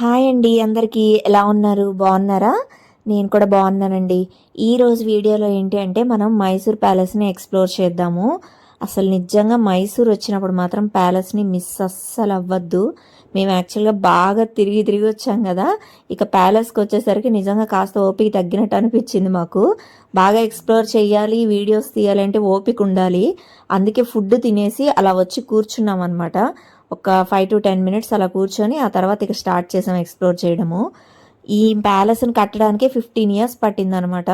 Hi అండి అందరికీ ఎలా ఉన్నారు? బాగున్నారా? నేను కూడా బాగున్నానండి. ఈరోజు వీడియోలో ఏంటి అంటే మనం మైసూర్ ప్యాలెస్ని ఎక్స్ప్లోర్ చేద్దాము. అసలు నిజంగా మైసూర్ వచ్చినప్పుడు మాత్రం ప్యాలెస్ని మిస్ అస్సలు అవ్వద్దు. మేము యాక్చువల్గా బాగా తిరిగి తిరిగి వచ్చాం కదా. ఇక ప్యాలెస్కి వచ్చేసరికి నిజంగా కాస్త ఓపిక తగ్గినట్టు అనిపించింది మాకు. బాగా ఎక్స్ప్లోర్ చేయాలి వీడియోస్ తీయాలి అంటే ఓపిక ఉండాలి. అందుకే ఫుడ్ తినేసి అలా వచ్చి కూర్చున్నాం అనమాట ఒక ఫైవ్ టు టెన్ మినిట్స్ అలా కూర్చొని ఆ తర్వాత ఇక స్టార్ట్ చేసాం ఎక్స్ప్లోర్ చేయడము. ఈ ప్యాలెస్ని కట్టడానికి ఫిఫ్టీన్ ఇయర్స్ పట్టిందనమాట.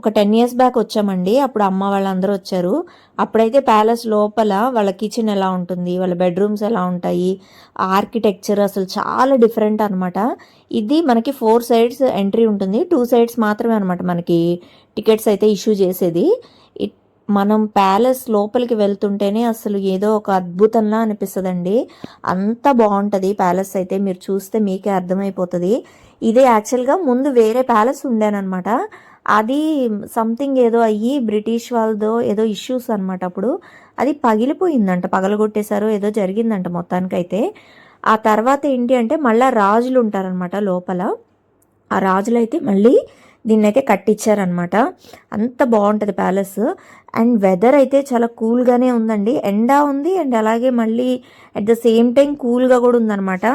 ఒక టెన్ ఇయర్స్ బ్యాక్ వచ్చామండి. అప్పుడు అమ్మ వాళ్ళందరూ వచ్చారు. అప్పుడైతే ప్యాలెస్ లోపల వాళ్ళ కిచెన్ ఎలా ఉంటుంది వాళ్ళ బెడ్రూమ్స్ ఎలా ఉంటాయి ఆర్కిటెక్చర్ అసలు చాలా డిఫరెంట్ అనమాట ఇది మనకి ఫోర్ సైడ్స్ ఎంట్రీ ఉంటుంది. టూ సైడ్స్ మాత్రమే అనమాట మనకి టికెట్స్ అయితే ఇష్యూ చేసేది. ఇట్ మనం ప్యాలెస్ లోపలికి వెళ్తుంటేనే అసలు ఏదో ఒక అద్భుతంలా అనిపిస్తుందండి. అంత బాగుంటుంది ప్యాలెస్ అయితే మీరు చూస్తే మీకే అర్థమైపోతుంది. ఇదే యాక్చువల్గా ముందు వేరే ప్యాలెస్ ఉండేనమాట అది సంథింగ్ ఏదో అయ్యి బ్రిటిష్ వాళ్ళదో ఏదో ఇష్యూస్ అనమాట అప్పుడు. అది పగిలిపోయిందంట పగలగొట్టేశారో ఏదో జరిగిందంట మొత్తానికైతే. ఆ తర్వాత ఏంటి అంటే మళ్ళీ రాజులు ఉంటారనమాట లోపల. ఆ రాజులు అయితే మళ్ళీ దీన్ని అయితే కట్టించారనమాట అంత బాగుంటుంది ప్యాలెస్. అండ్ వెదర్ అయితే చాలా కూల్గానే ఉందండి. ఎండ ఉంది అండ్ అలాగే మళ్ళీ అట్ ద సేమ్ టైం కూల్గా కూడా ఉందన్నమాట.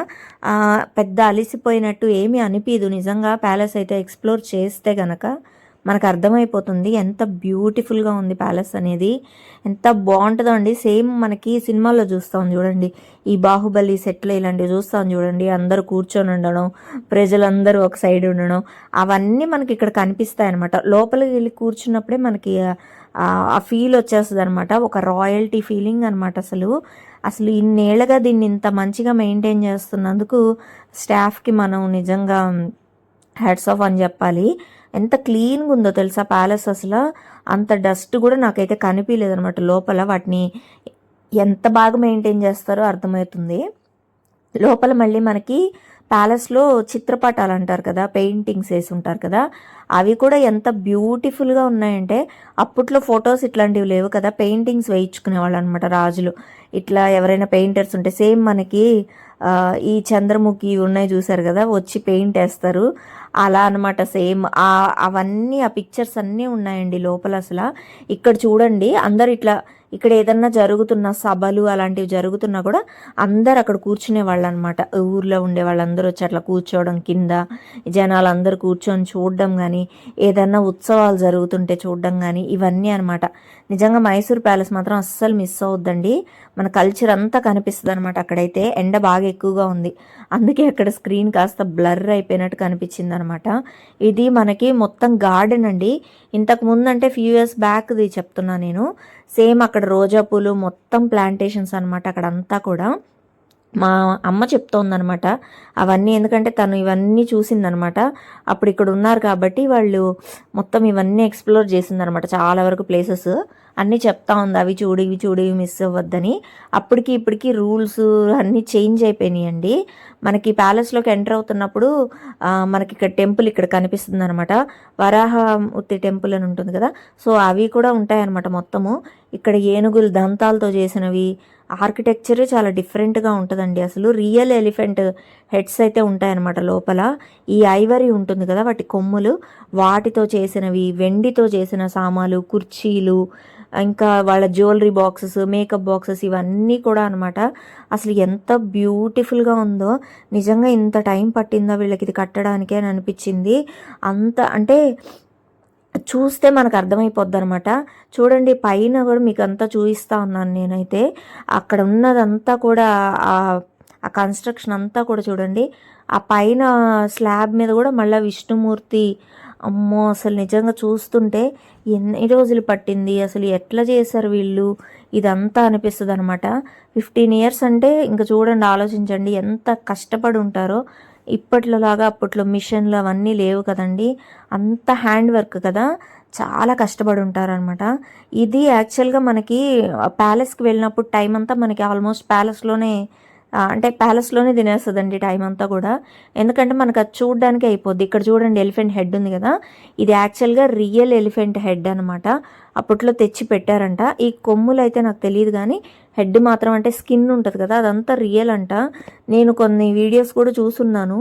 పెద్ద అలిసిపోయినట్టు ఏమీ అనిపించదు నిజంగా ప్యాలెస్ అయితే ఎక్స్ప్లోర్ చేస్తే గనక. మనకు అర్థమైపోతుంది ఎంత బ్యూటిఫుల్గా ఉంది ప్యాలెస్ అనేది. ఎంత బాగుంటుందో అండి. సేమ్ మనకి సినిమాల్లో చూస్తాం చూడండి. ఈ బాహుబలి సెట్లు ఇలాంటివి చూస్తాం చూడండి. అందరూ కూర్చొని ఉండడం ప్రజలందరూ ఒక సైడ్ ఉండడం అవన్నీ మనకి ఇక్కడ కనిపిస్తాయి అనమాట లోపలికి వెళ్ళి కూర్చున్నప్పుడే మనకి ఆ ఫీల్ వచ్చేస్తుంది అనమాట ఒక రాయల్టీ ఫీలింగ్ అనమాట అసలు. అసలు ఇన్నేళ్ళగా దీన్ని ఇంత మంచిగా మెయింటైన్ చేస్తున్నందుకు స్టాఫ్కి మనం నిజంగా హ్యాడ్స్ ఆఫ్ అని చెప్పాలి. ఎంత క్లీన్గా ఉందో తెలుసా ప్యాలెస్ అసలు? అంత డస్ట్ కూడా నాకైతే కనిపించలేదు అనమాట లోపల. వాటిని ఎంత బాగా మెయింటైన్ చేస్తారో అర్థమవుతుంది. లోపల మళ్ళీ మనకి ప్యాలెస్లో చిత్రపటాలు అంటారు కదా పెయింటింగ్స్ వేసి ఉంటారు కదా అవి కూడా ఎంత బ్యూటిఫుల్గా ఉన్నాయంటే అప్పట్లో ఫొటోస్ ఇట్లాంటివి లేవు కదా పెయింటింగ్స్ వేయించుకునేవాళ్ళు అనమాట రాజులు. ఇట్లా ఎవరైనా పెయింటర్స్ ఉంటే సేమ్ మనకి ఈ చంద్రముఖి ఉన్నాయి చూసారు కదా వచ్చి పెయింట్ వేస్తారు. అలా అనమాట సేమ్ అవన్నీ ఆ పిక్చర్స్ అన్నీ ఉన్నాయండి లోపల అసలు. ఇక్కడ చూడండి అందరు ఇట్లా ఇక్కడ ఏదన్నా జరుగుతున్న సభలు అలాంటివి జరుగుతున్నా కూడా అందరు అక్కడ కూర్చునే వాళ్ళు అనమాట ఊర్లో ఉండే వాళ్ళందరూ వచ్చి అట్లా కూర్చోవడం కింద జనాలు అందరు కూర్చొని చూడడం కానీ ఏదన్నా ఉత్సవాలు జరుగుతుంటే చూడడం కానీ ఇవన్నీ అనమాట. నిజంగా మైసూర్ ప్యాలెస్ మాత్రం అస్సలు మిస్ అవుద్దండి. మన కల్చర్ అంతా కనిపిస్తుంది అనమాట అక్కడైతే. ఎండ బాగా ఎక్కువగా ఉంది. అందుకే అక్కడ స్క్రీన్ కాస్త బ్లర్ అయిపోయినట్టు కనిపించింది అనమాట ఇది మనకి మొత్తం గార్డెన్ అండి. ఇంతకు ముందు అంటే ఫ్యూ ఇయర్స్ బ్యాక్ది చెప్తున్నా నేను. సేమ్ అక్కడ రోజా పూలు మొత్తం ప్లాంటేషన్స్ అనమాట అక్కడ అంతా కూడా. మా అమ్మ చెప్తోందనమాట అవన్నీ ఎందుకంటే తను ఇవన్నీ చూసిందనమాట అప్పుడు ఇక్కడ ఉన్నారు కాబట్టి వాళ్ళు మొత్తం ఇవన్నీ ఎక్స్ప్లోర్ చేసిందనమాట చాలా వరకు ప్లేసెస్. అన్నీ చెప్తా ఉంది అవి చూడు ఇవి చూడు ఇవి మిస్ అవ్వద్దని. అప్పటికి ఇప్పటికి రూల్స్ అన్నీ చేంజ్ అయిపోయినాయండి. మనకి ప్యాలెస్లోకి ఎంటర్ అవుతున్నప్పుడు మనకి ఇక్కడ టెంపుల్ ఇక్కడ కనిపిస్తుంది అనమాట వరాహ ఉత్తి టెంపుల్ అని ఉంటుంది కదా. సో అవి కూడా ఉంటాయన్నమాట మొత్తము. ఇక్కడ ఏనుగులు దంతాలతో చేసినవి ఆర్కిటెక్చర్ చాలా డిఫరెంట్గా ఉంటుందండి. అసలు రియల్ ఎలిఫెంట్ హెడ్స్ అయితే ఉంటాయన్నమాట లోపల. ఈ ఐవరీ ఉంటుంది కదా వాటి కొమ్ములు. వాటితో చేసినవి వెండితో చేసిన సామాలు కుర్చీలు ఇంకా వాళ్ళ జ్యువెలరీ బాక్సెస్ మేకప్ బాక్సెస్ ఇవన్నీ కూడా అనమాట అసలు ఎంత బ్యూటిఫుల్గా ఉందో. నిజంగా ఇంత టైం పట్టిందో వీళ్ళకి ఇది కట్టడానికే అని అనిపించింది. అంత అంటే చూస్తే మనకు అర్థమైపోద్ది అనమాట చూడండి పైన కూడా మీకు అంతా చూపిస్తా ఉన్నాను నేనైతే. అక్కడ ఉన్నదంతా కూడా ఆ కన్స్ట్రక్షన్ అంతా కూడా చూడండి. ఆ పైన స్లాబ్ మీద కూడా మళ్ళీ విష్ణుమూర్తి అమ్మో అసలు నిజంగా చూస్తుంటే ఎన్ని రోజులు పట్టింది? అసలు ఎట్లా చేశారు వీళ్ళు? ఇదంతా అనిపిస్తుంది అనమాట ఫిఫ్టీన్ ఇయర్స్ అంటే ఇంకా చూడండి ఆలోచించండి ఎంత కష్టపడి ఉంటారో. ఇప్పట్లోలాగా అప్పట్లో మిషన్లు అవన్నీ లేవు కదండి. అంత హ్యాండ్ వర్క్ కదా. చాలా కష్టపడి ఉంటారనమాట ఇది యాక్చువల్గా మనకి ప్యాలెస్కి వెళ్ళినప్పుడు టైం అంతా మనకి ఆల్మోస్ట్ ప్యాలెస్లోనే అంటే ప్యాలెస్లోనే తినేస్తుందండి టైం అంతా కూడా. ఎందుకంటే మనకు అది చూడడానికి అయిపోద్ది. ఇక్కడ చూడండి ఎలిఫెంట్ హెడ్ ఉంది కదా. ఇది యాక్చువల్గా రియల్ ఎలిఫెంట్ హెడ్ అనమాట అప్పట్లో తెచ్చి పెట్టారంట. ఈ కొమ్ములు అయితే నాకు తెలియదు కానీ హెడ్ మాత్రం అంటే స్కిన్ ఉంటుంది కదా అదంతా రియల్ అంట. నేను కొన్ని వీడియోస్ కూడా చూసున్నాను.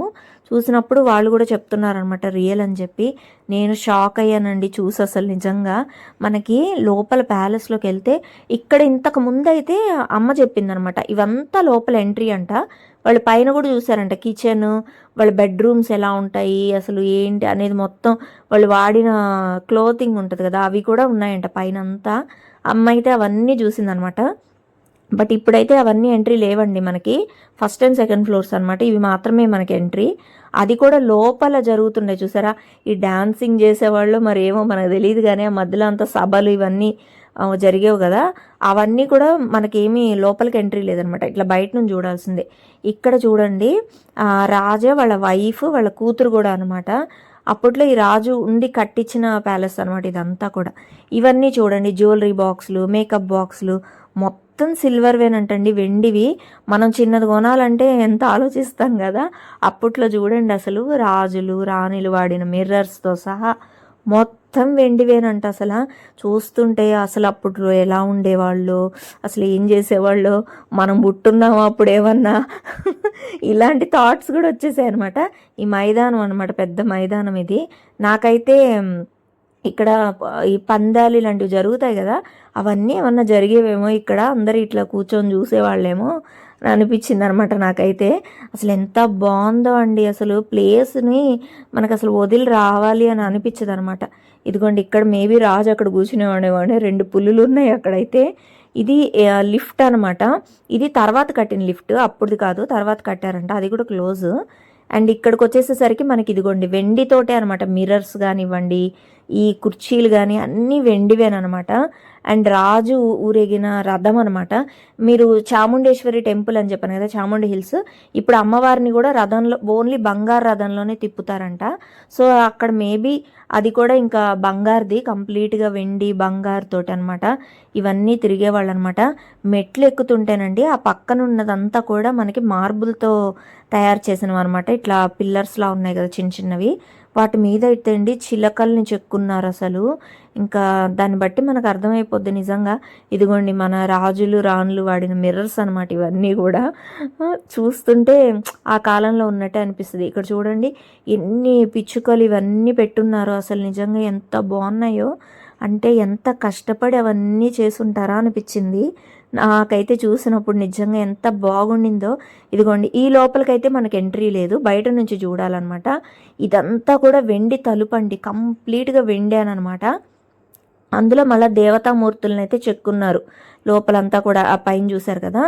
చూసినప్పుడు వాళ్ళు కూడా చెప్తున్నారనమాట రియల్ అని చెప్పి. నేను షాక్ అయ్యానండి చూసి అసలు నిజంగా. మనకి లోపల ప్యాలెస్లోకి వెళ్తే ఇక్కడ ఇంతకు ముందు అయితే అమ్మ చెప్పిందనమాట ఇవంతా లోపల ఎంట్రీ అంట. వాళ్ళు పైన కూడా చూసారంట కిచెన్ వాళ్ళ బెడ్రూమ్స్ ఎలా ఉంటాయి అసలు ఏంటి అనేది మొత్తం. వాళ్ళు వాడిన క్లోతింగ్ ఉంటుంది కదా అవి కూడా ఉన్నాయంట పైన అంతా అమ్మ అయితే అవన్నీ చూసిందనమాట బట్ ఇప్పుడైతే అవన్నీ ఎంట్రీ లేవండి మనకి. ఫస్ట్ అండ్ సెకండ్ ఫ్లోర్స్ అనమాట ఇవి మాత్రమే మనకి ఎంట్రీ. అది కూడా లోపల జరుగుతుండే చూసారా? ఈ డాన్సింగ్ చేసేవాళ్ళు మరి ఏమో మనకు తెలియదు కానీ ఆ మధ్యలో అంత సభలు ఇవన్నీ జరిగేవి కదా. అవన్నీ కూడా మనకేమీ లోపలికి ఎంట్రీ లేదనమాట ఇట్లా బయట నుంచి చూడాల్సిందే. ఇక్కడ చూడండి రాజే రాజా వాళ్ళ వైఫ్ వాళ్ళ కూతురు కూడా అనమాట అప్పట్లో ఈ రాజు ఉండి కట్టించిన ప్యాలెస్ అనమాట ఇదంతా కూడా. ఇవన్నీ చూడండి జ్యువెలరీ బాక్సులు మేకప్ బాక్సులు మొత్తం మొత్తం సిల్వర్వేనంటండి వెండివి. మనం చిన్నది కొనాలంటే ఎంత ఆలోచిస్తాం కదా. అప్పట్లో చూడండి అసలు రాజులు రాణిలు వాడిన మిర్రర్స్తో సహా మొత్తం వెండివేనంట అసలు. చూస్తుంటే అసలు అప్పుడు ఎలా ఉండేవాళ్ళు అసలు ఏం చేసేవాళ్ళు మనం పుట్టున్నామా అప్పుడు ఏమన్నా ఇలాంటి థాట్స్ కూడా వచ్చేసాయి అనమాట ఈ మైదానం అనమాట పెద్ద మైదానం ఇది. నాకైతే ఇక్కడ ఈ పందాలు ఇలాంటివి జరుగుతాయి కదా అవన్నీ ఏమన్నా జరిగేవేమో ఇక్కడ అందరు ఇట్లా కూర్చొని చూసేవాళ్ళేమో అని అనిపించింది అనమాట నాకైతే. అసలు ఎంత బాగుందో అండి అసలు ప్లేస్ని మనకు అసలు వదిలి రావాలి అని అనిపించదు అనమాట ఇదిగోండి ఇక్కడ మేబీ రాజు అక్కడ కూర్చునేవాడేవాడే రెండు పుల్లులు ఉన్నాయి అక్కడైతే. ఇది లిఫ్ట్ అనమాట. ఇది తర్వాత కట్టిన లిఫ్ట్ అప్పుడుది కాదు తర్వాత కట్టారంట అది కూడా క్లోజ్. అండ్ ఇక్కడికి వచ్చేసేసరికి మనకి ఇదిగోండి వెండితోటే అనమాట మిర్రర్స్ కానివ్వండి ఈ కుర్చీలు కానీ అన్నీ వెండివేనమాట అండ్ రాజు ఊరేగిన రథం అనమాట మీరు చాముండేశ్వరి టెంపుల్ అని చెప్పాను కదా చాముండి హిల్స్. ఇప్పుడు అమ్మవారిని కూడా రథంలో ఓన్లీ బంగారు రథంలోనే తిప్పుతారంట. సో అక్కడ మేబీ అది కూడా ఇంకా బంగారుది కంప్లీట్గా వెండి బంగారు తోటి అనమాట ఇవన్నీ తిరిగేవాళ్ళు అనమాట మెట్లు ఎక్కుతుంటేనండి ఆ పక్కన ఉన్నదంతా కూడా మనకి మార్బుల్తో తయారు చేసినవి అనమాట ఇట్లా పిల్లర్స్లా ఉన్నాయి కదా చిన్న చిన్నవి. వాటి మీద అయితే అండి చిలకల్ని చెక్కున్నారు అసలు. ఇంకా దాన్ని బట్టి మనకు అర్థమైపోద్ది నిజంగా. ఇదిగోండి మన రాజులు రాణులు వాడిన మిర్రర్స్ అనమాట ఇవన్నీ కూడా. చూస్తుంటే ఆ కాలంలో ఉన్నట్టే అనిపిస్తుంది. ఇక్కడ చూడండి ఎన్ని పిచ్చుకలు ఇవన్నీ పెట్టున్నారో అసలు నిజంగా ఎంత బాగున్నాయో. అంటే ఎంత కష్టపడి అవన్నీ చేసుంటారా అనిపించింది. నాకైతే చూసినప్పుడు నిజంగా ఎంత బాగుండిందో. ఇదిగోండి ఈ లోపలికైతే మనకి ఎంట్రీ లేదు. బయట నుంచి చూడాలన్నమాట. ఇదంతా కూడా వెండి తలుపు అండి. కంప్లీట్గా వెండి అనమాట అందులో మళ్ళీ దేవతామూర్తులను అయితే చెక్కున్నారు. లోపలంతా కూడా ఆ పైన చూశారు కదా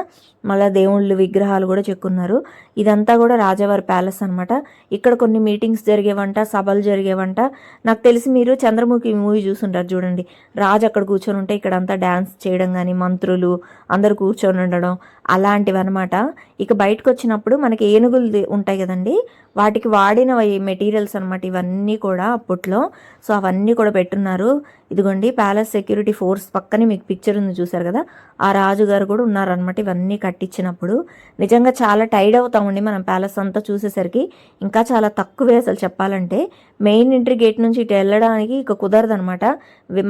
మళ్ళీ దేవుళ్ళు విగ్రహాలు కూడా చెక్కున్నారు. ఇదంతా కూడా రాజావారి ప్యాలెస్ అనమాట ఇక్కడ కొన్ని మీటింగ్స్ జరిగేవంట సభలు జరిగేవంట. నాకు తెలిసి మీరు చంద్రముఖి మూవీ చూసుంటారు చూడండి. రాజు అక్కడ కూర్చొని ఉంటే ఇక్కడ అంతా డ్యాన్స్ చేయడం కానీ మంత్రులు అందరు కూర్చొని ఉండడం అలాంటివి అనమాట ఇక బయటకు వచ్చినప్పుడు మనకి ఏనుగులు ఉంటాయి కదండి వాటికి వాడిన మెటీరియల్స్ అనమాట ఇవన్నీ కూడా అప్పట్లో. సో అవన్నీ కూడా పెట్టున్నారు. ఇదిగోండి ప్యాలెస్ సెక్యూరిటీ ఫోర్స్ పక్కనే మీకు పిక్చర్ ఉంది చూసారు కదా ఆ రాజుగారు కూడా ఉన్నారనమాట ఇవన్నీ కట్టించినప్పుడు. నిజంగా చాలా టైర్డ్ అవుతామండి మనం ప్యాలెస్ అంతా చూసేసరికి. ఇంకా చాలా తక్కువే అసలు చెప్పాలంటే. మెయిన్ ఎంట్రీ గేట్ నుంచి ఇటు వెళ్ళడానికి ఇక కుదరదు అనమాట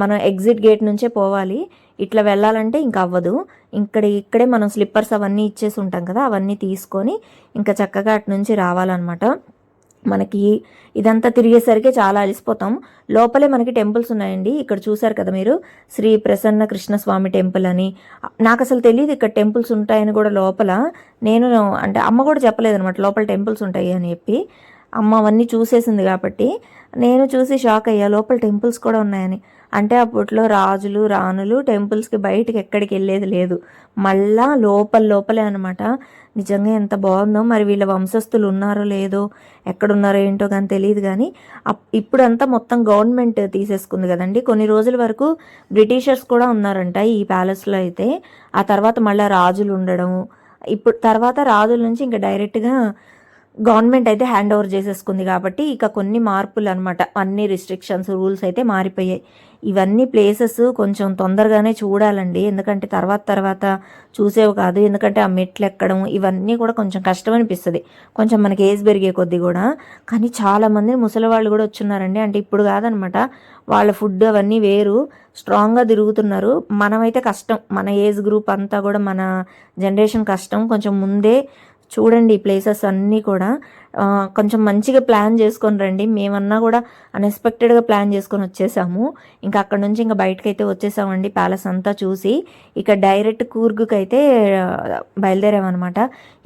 మనం ఎగ్జిట్ గేట్ నుంచే పోవాలి. ఇట్లా వెళ్ళాలంటే ఇంకా అవ్వదు. ఇక్కడ ఇక్కడే మనం స్లిప్పర్స్ అవన్నీ ఇచ్చేసి ఉంటాం కదా అవన్నీ తీసుకొని ఇంకా చక్కగా అటు నుంచి రావాలన్నమాట. మనకి ఇదంతా తిరిగేసరికి చాలా అలసిపోతాం. లోపలే మనకి టెంపుల్స్ ఉన్నాయండి. ఇక్కడ చూశారు కదా మీరు? శ్రీ ప్రసన్న కృష్ణస్వామి టెంపుల్ అని. నాకు అసలు తెలియదు ఇక్కడ టెంపుల్స్ ఉంటాయని కూడా లోపల. నేను అంటే అమ్మ కూడా చెప్పలేదు అనమాట లోపల టెంపుల్స్ ఉంటాయి అని చెప్పి. అమ్మ అవన్నీ చూసేసింది కాబట్టి. నేను చూసి షాక్ అయ్యా లోపల టెంపుల్స్ కూడా ఉన్నాయని. అంటే అప్పట్లో రాజులు రాణులు టెంపుల్స్కి బయటికి ఎక్కడికి వెళ్ళేది లేదు. మళ్ళా లోపల లోపలే అనమాట నిజంగా ఎంత బాగుందో. మరి వీళ్ళ వంశస్థులు ఉన్నారో లేదో ఎక్కడున్నారో ఏంటో కానీ తెలియదు కానీ అప్- ఇప్పుడంతా మొత్తం గవర్నమెంట్ తీసేసుకుంది కదండి. కొన్ని రోజుల వరకు బ్రిటిషర్స్ కూడా ఉన్నారంట ఈ ప్యాలెస్లో అయితే. ఆ తర్వాత మళ్ళీ రాజులు ఉండడం ఇప్పుడు తర్వాత రాజుల నుంచి ఇంకా డైరెక్ట్గా గవర్నమెంట్ అయితే హ్యాండ్ ఓవర్ చేసేసుకుంది కాబట్టి ఇక కొన్ని మార్పులు అనమాట అన్ని రిస్ట్రిక్షన్స్ రూల్స్ అయితే మారిపోయాయి. ఇవన్నీ ప్లేసెస్ కొంచెం తొందరగానే చూడాలండి. ఎందుకంటే తర్వాత తర్వాత చూసేవి కాదు. ఎందుకంటే ఆ మెట్లు ఎక్కడం ఇవన్నీ కూడా కొంచెం కష్టం అనిపిస్తుంది. కొంచెం మనకి ఏజ్ పెరిగే కొద్దీ కూడా. కానీ చాలామంది ముసలి వాళ్ళు కూడా వచ్చున్నారండి. అంటే ఇప్పుడు కాదనమాట వాళ్ళ ఫుడ్ అవన్నీ వేరు. స్ట్రాంగ్గా తిరుగుతున్నారు. మనమైతే కష్టం. మన ఏజ్ గ్రూప్ అంతా కూడా మన జనరేషన్ కష్టం. కొంచెం ముందే చూడండి ఈ ప్లేసెస్ అన్నీ కూడా. కొంచెం మంచిగా ప్లాన్ చేసుకొని రండి. మేమన్నా కూడా అన్ఎక్స్పెక్టెడ్గా ప్లాన్ చేసుకొని వచ్చేసాము. ఇంకా అక్కడ నుంచి ఇంకా బయటకు అయితే వచ్చేసామండి ప్యాలెస్ అంతా చూసి. ఇక డైరెక్ట్ కూర్గుకి అయితే బయలుదేరామన్నమాట.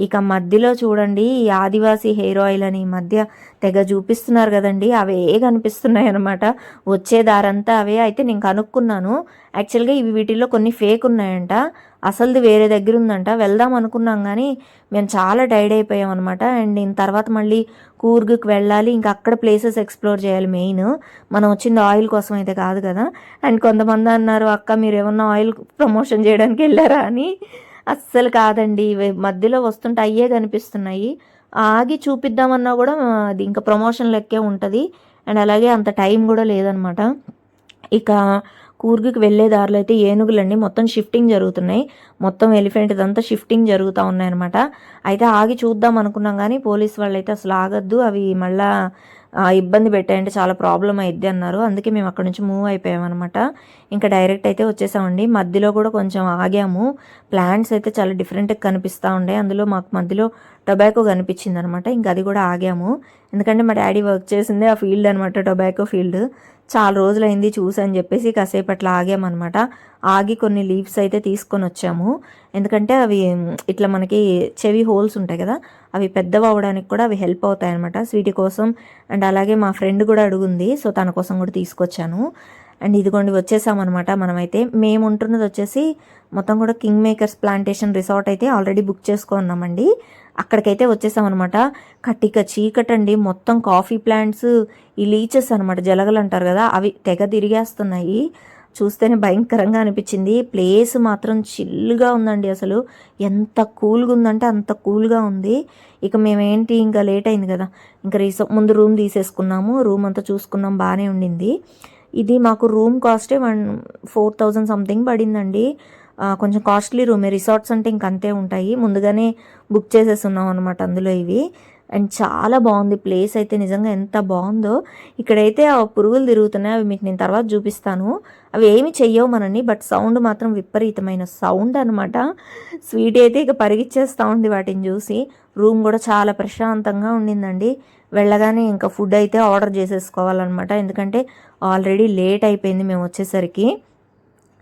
ఇక మధ్యలో చూడండి ఈ ఆదివాసీ హెయిర్ ఆయిల్ అని ఈ మధ్య తెగ చూపిస్తున్నారు కదండి. అవే కనిపిస్తున్నాయి అనమాట వచ్చే దారంతా అవే. అయితే నేను కనుక్కున్నాను. యాక్చువల్గా ఇవి వీటిల్లో కొన్ని ఫేక్ ఉన్నాయంట. అసలుది వేరే దగ్గర ఉందంట వెళ్దాం అనుకున్నాం కానీ మేము చాలా టైర్డ్ అయిపోయాం అనమాట అండ్ దీని తర్వాత మళ్ళీ కూర్గుకి వెళ్ళాలి. ఇంకా అక్కడ ప్లేసెస్ ఎక్స్ప్లోర్ చేయాలి మెయిన్. మనం వచ్చింది ఆయిల్ కోసం అయితే కాదు కదా. అండ్ కొంతమంది అన్నారు అక్క మీరు ఏమన్నా ఆయిల్ ప్రమోషన్ చేయడానికి వెళ్ళారా? అని. అస్సలు కాదండి. మధ్యలో వస్తుంటే అయ్యే కనిపిస్తున్నాయి. ఆగి చూపిద్దామన్నా కూడా అది ఇంకా ప్రమోషన్ లెక్కే ఉంటుంది. అండ్ అలాగే అంత టైం కూడా లేదనమాట ఇక కూర్గుకి వెళ్ళే దారిలో అయితే ఏనుగులండి మొత్తం షిఫ్టింగ్ జరుగుతున్నాయి. మొత్తం ఎలిఫెంట్ ఇదంతా షిఫ్టింగ్ జరుగుతూ ఉన్నాయన్నమాట. అయితే ఆగి చూద్దాం అనుకున్నాం కానీ పోలీస్ వాళ్ళు అయితే అసలు ఆగద్దు. అవి మళ్ళా ఇబ్బంది పెట్టాయంటే చాలా ప్రాబ్లం అయింది అన్నారు. అందుకే మేము అక్కడ నుంచి మూవ్ అయిపోయామన్నమాట. ఇంకా డైరెక్ట్ అయితే వచ్చేసామండి. మధ్యలో కూడా కొంచెం ఆగాము. ప్లాంట్స్ అయితే చాలా డిఫరెంట్గా కనిపిస్తూ ఉండే. అందులో మాకు మధ్యలో టొబాకో కనిపించింది అనమాట ఇంకా అది కూడా ఆగాము. ఎందుకంటే మా డాడీ వర్క్ చేసిందే ఆ ఫీల్డ్ అనమాట టొబాకో ఫీల్డ్ చాలా రోజులైంది చూసని చెప్పేసి కాసేపు అట్లా ఆగామన్నమాట. ఆగి కొన్ని లీవ్స్ అయితే తీసుకొని వచ్చాము. ఎందుకంటే అవి ఇట్లా మనకి చెవి హోల్స్ ఉంటాయి కదా అవి పెద్దవి అవ్వడానికి కూడా అవి హెల్ప్ అవుతాయి అనమాట స్వీటీ కోసం. అండ్ అలాగే మా ఫ్రెండ్ కూడా అడుగుంది సో తన కోసం కూడా తీసుకొచ్చాను. అండ్ ఇదిగోండి వచ్చేసామన్నమాట మనమైతే. మేము ఉంటున్నది వచ్చేసి మొత్తం కూడా కింగ్ మేకర్స్ ప్లాంటేషన్ రిసార్ట్ అయితే ఆల్రెడీ బుక్ చేసుకున్నామండి అక్కడికైతే వచ్చేసామన్నమాట. కట్టిక చీకటండి. మొత్తం కాఫీ ప్లాంట్స్ ఈ లీచెస్ అనమాట జలగలు అంటారు కదా అవి తెగ తిరిగేస్తున్నాయి. చూస్తేనే భయంకరంగా అనిపించింది. ప్లేస్ మాత్రం చిల్లుగా ఉందండి అసలు. ఎంత కూల్గా ఉందంటే అంత కూల్గా ఉంది. ఇక మేమేంటి ఇంకా లేట్ అయింది కదా. ఇంకా రీస ముందు రూమ్ తీసేసుకున్నాము. రూమ్ అంతా చూసుకున్నాం బాగానే ఉండింది. ఇది మాకు రూమ్ కాస్టే వన్ ఫోర్ థౌజండ్ సంథింగ్ పడిందండి. కొంచెం కాస్ట్లీ రూమే రిసార్ట్స్ అంటే ఇంక అంతే ఉంటాయి. ముందుగానే బుక్ చేసేస్తున్నాం అనమాట అందులో ఇవి. అండ్ చాలా బాగుంది ప్లేస్ అయితే నిజంగా ఎంత బాగుందో. ఇక్కడైతే ఆ పురుగులు తిరుగుతున్నాయి అవి మీకు నేను తర్వాత చూపిస్తాను. అవి ఏమి చెయ్యవు మనని బట్ సౌండ్ మాత్రం విపరీతమైన సౌండ్ అనమాట స్వీట్ అయితే ఇక పరిగిచ్చేస్తూ ఉంది వాటిని చూసి. రూమ్ కూడా చాలా ప్రశాంతంగా ఉండిందండి. వెళ్ళగానే ఇంకా ఫుడ్ అయితే ఆర్డర్ చేసేసుకోవాలన్నమాట. ఎందుకంటే ఆల్రెడీ లేట్ అయిపోయింది మేము వచ్చేసరికి.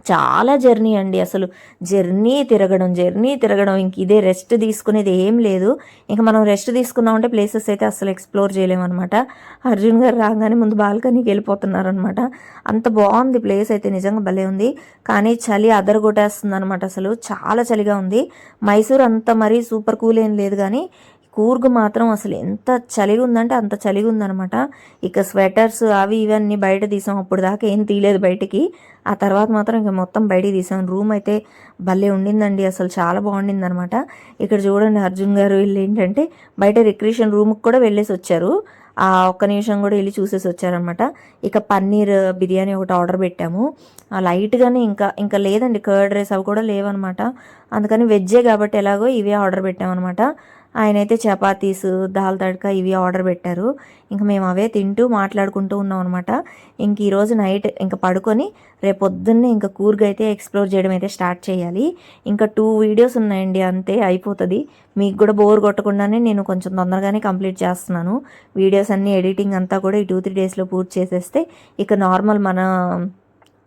చాలా జర్నీ అండి అసలు. జర్నీ తిరగడం జర్నీ తిరగడం ఇంక ఇదే రెస్ట్ తీసుకునేది ఏం లేదు. ఇంకా మనం రెస్ట్ తీసుకున్నామంటే ప్లేసెస్ అయితే అసలు ఎక్స్ప్లోర్ చేయలేమన్నమాట. అర్జున్ గారు రాగానే ముందు బాల్కనీకి వెళ్ళిపోతున్నారు అనమాట అంత బాగుంది ప్లేస్ అయితే నిజంగా భలే ఉంది. కానీ చలి అదరగొట్టేస్తుంది అనమాట అసలు. చాలా చలిగా ఉంది. మైసూర్ అంత మరీ సూపర్ కూల్ ఏం లేదు కానీ కూర్గు మాత్రం అసలు ఎంత చలిగా ఉందంటే అంత చలిగా ఉందనమాట ఇక స్వెటర్స్ అవి ఇవన్నీ బయట తీసాం. అప్పుడు దాకా ఏం తీయలేదు బయటికి. ఆ తర్వాత మాత్రం ఇక మొత్తం బయటికి తీసాం. రూమ్ అయితే భలే ఉండిందండి. అసలు చాలా బాగుండింది అనమాట ఇక్కడ చూడండి అర్జున్ గారు వీళ్ళు ఏంటంటే బయట రిక్రియేషన్ రూమ్కి కూడా వెళ్ళేసి వచ్చారు. ఆ ఒక్క నిమిషం కూడా వెళ్ళి చూసేసి వచ్చారనమాట. ఇక పన్నీర్ బిర్యానీ ఒకటి ఆర్డర్ పెట్టాము. లైట్గానే ఇంకా ఇంకా లేదండి. కర్డ్ రైస్ అవి కూడా లేవన్నమాట అందుకని వెజ్జే కాబట్టి ఎలాగో ఇవే ఆర్డర్ పెట్టామన్నమాట ఆయన అయితే చపాతీస్ దాల్ తడక ఇవి ఆర్డర్ పెట్టారు. ఇంకా మేము అవే తింటూ మాట్లాడుకుంటూ ఉన్నాం అనమాట ఇంక ఈరోజు నైట్ ఇంకా పడుకొని రేపు పొద్దున్నే ఇంకా కూర్గ్ అయితే ఎక్స్ప్లోర్ చేయడం అయితే స్టార్ట్ చేయాలి. ఇంకా టూ వీడియోస్ ఉన్నాయండి అంతే అయిపోతుంది. మీకు కూడా బోర్ కొట్టకుండానే నేను కొంచెం తొందరగానే కంప్లీట్ చేస్తున్నాను. వీడియోస్ అన్నీ ఎడిటింగ్ అంతా కూడా ఈ టూ త్రీ డేస్లో పూర్తి చేసేస్తే ఇక నార్మల్ మన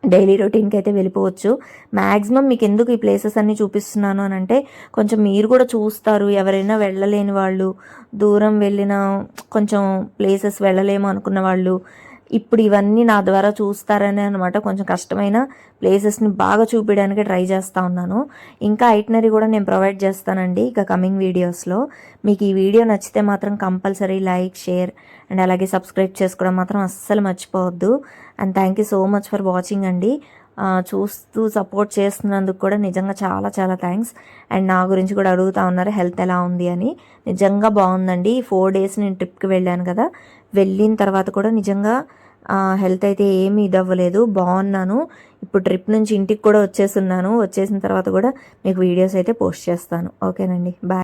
డైలీ రొటీన్కి అయితే వెళ్ళిపోవచ్చు. మ్యాక్సిమం మీకు ఎందుకు ఈ ప్లేసెస్ అన్నీ చూపిస్తున్నాను అని అంటే కొంచెం మీరు కూడా చూస్తారు. ఎవరైనా వెళ్ళలేని వాళ్ళు దూరం వెళ్ళిన కొంచెం ప్లేసెస్ వెళ్ళలేము అనుకున్న వాళ్ళు ఇప్పుడు ఇవన్నీ నా ద్వారా చూస్తారని అనమాట కొంచెం కష్టమైన ప్లేసెస్ని బాగా చూపించడానికి ట్రై చేస్తూ ఉన్నాను. ఇంకా ఐటనరీ కూడా నేను ప్రొవైడ్ చేస్తానండి ఇక కమింగ్ వీడియోస్లో మీకు ఈ వీడియో నచ్చితే మాత్రం కంపల్సరీ లైక్ షేర్ అండ్ అలాగే సబ్స్క్రైబ్ చేసుకోవడం మాత్రం అస్సలు మర్చిపోవద్దు. And thank you so much for watching అండి. చూస్తూ సపోర్ట్ చేస్తున్నందుకు కూడా నిజంగా చాలా చాలా థ్యాంక్స్ అండ్ నా గురించి కూడా అడుగుతా ఉన్నారు హెల్త్ ఎలా ఉంది అని. నిజంగా బాగుందండి. ఫోర్ డేస్ నేను ట్రిప్కి వెళ్ళాను కదా. వెళ్ళిన తర్వాత కూడా నిజంగా హెల్త్ అయితే ఏమీ ఇదవ్వలేదు. బాగున్నాను. ఇప్పుడు ట్రిప్ నుంచి ఇంటికి కూడా వచ్చేస్తున్నాను. వచ్చేసిన తర్వాత కూడా మీకు వీడియోస్ అయితే పోస్ట్ చేస్తాను. ఓకేనండి. బాయ్.